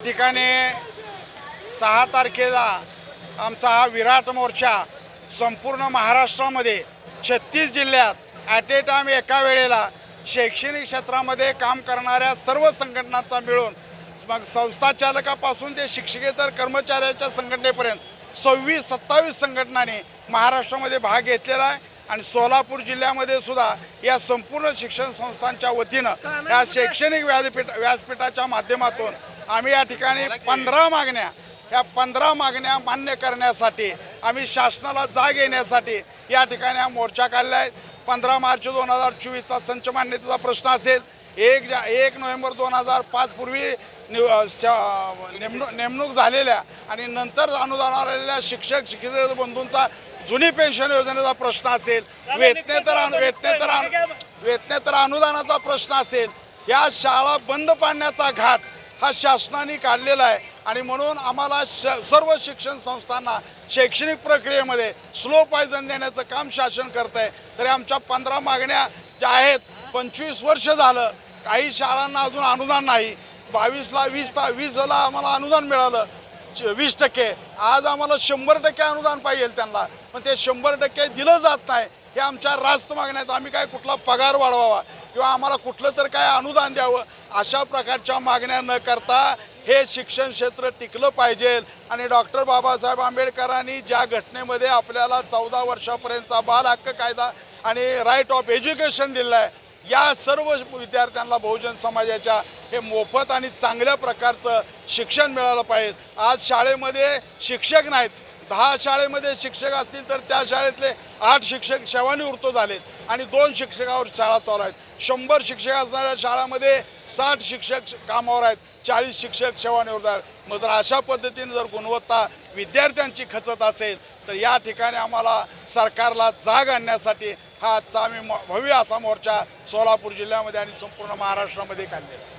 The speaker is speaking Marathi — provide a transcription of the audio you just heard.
ठिकाणी सहा तारखेला आमचा हा विराट मोर्चा संपूर्ण महाराष्ट्रामध्ये छत्तीस जिल्ह्यात ॲट ए टाईम एका वेळेला शैक्षणिक क्षेत्रामध्ये काम करणाऱ्या सर्व संघटनांचा मिळून मग संस्था चालकापासून ते शिक्षकेतर कर्मचाऱ्याच्या संघटनेपर्यंत सव्वीस सत्तावीस संघटनांनी महाराष्ट्रामध्ये भाग घेतलेला आहे. आणि सोलापूर जिल्ह्यामध्ये सुद्धा या संपूर्ण शिक्षण संस्थांच्या वतीनं या शैक्षणिक व्यासपीठ व्यासपीठाच्या माध्यमातून आम्ही या ठिकाणी पंधरा मागण्या ह्या पंधरा मागण्या मान्य करण्यासाठी आम्ही शासनाला जाग येण्यासाठी या ठिकाणी हा मोर्चा काढला आहे पंधरा मार्च दोन हजार चोवीसचा संच मान्यतेचा प्रश्न असेल. एक जा एक नोव्हेंबर दोन हजार पाचपूर्वी निव श- नेमणूक नेमणूक झालेल्या आणि नंतर अनुदानावर आलेल्या शिक्षक शिक्षक बंधूंचा जुनी पेन्शन योजनेचा प्रश्न असेल. वेतनेतर वेतनेतर वेतनेतर अनुदानाचा प्रश्न असेल. या शाळा बंद पाडण्याचा घाट हा शासनाने काढलेला आहे. आणि म्हणून आम्हाला श सर्व शिक्षण संस्थांना शैक्षणिक प्रक्रियेमध्ये स्लो पायजन देण्याचं काम शासन करत आहे तरी आमच्या पंधरा मागण्या ज्या आहेत पंचवीस वर्ष झालं काही शाळांना अजून अनुदान नाही. बावीसला वीस ता वीसला आम्हाला अनुदान मिळालं. च- वीस टक्के. आज आम्हाला शंभर टक्के अनुदान पाहिजे त्यांना. पण ते शंभर टक्के दिलं जात नाही. हे आमच्या रास्त मागण्यात आम्ही काय कुठला पगार वाढवावा? किंवा आम्हाला कुठलं तर काय अनुदान द्यावं? अशा प्रकारच्या मागण्या न करता हे शिक्षण क्षेत्र टिकलं पाहिजे. आणि डॉक्टर बाबासाहेब आंबेडकरांनी ज्या घटनेमध्ये आपल्याला चौदा वर्षापर्यंतचा बाल हक्क कायदा आणि राईट ऑफ एज्युकेशन दिलं आहे या सर्व विद्यार्थ्यांना बहुजन समाजाच्या हे मोफत आणि चांगल्या प्रकारचं शिक्षण मिळालं पाहिजे. आज शाळेमध्ये शिक्षक नाहीत दहा शाळेमध्ये शिक्षक असतील तर त्या शाळेतले आठ शिक्षक सेवानिवृत्त झालेत आणि दोन शिक्षकावर शाळा चालू आहेत. शंभर शिक्षक असणाऱ्या शाळामध्ये साठ शिक्षक कामावर आहेत चाळीस शिक्षक सेवानिवृत्त आहेत. मग जर अशा पद्धतीने जर गुणवत्ता विद्यार्थ्यांची खचत असेल तर या ठिकाणी आम्हाला सरकारला जाग आणण्यासाठी हा आजचा आम्ही भव्य असा मोर्चा सोलापूर जिल्ह्यामध्ये आणि संपूर्ण महाराष्ट्रामध्ये काढलेला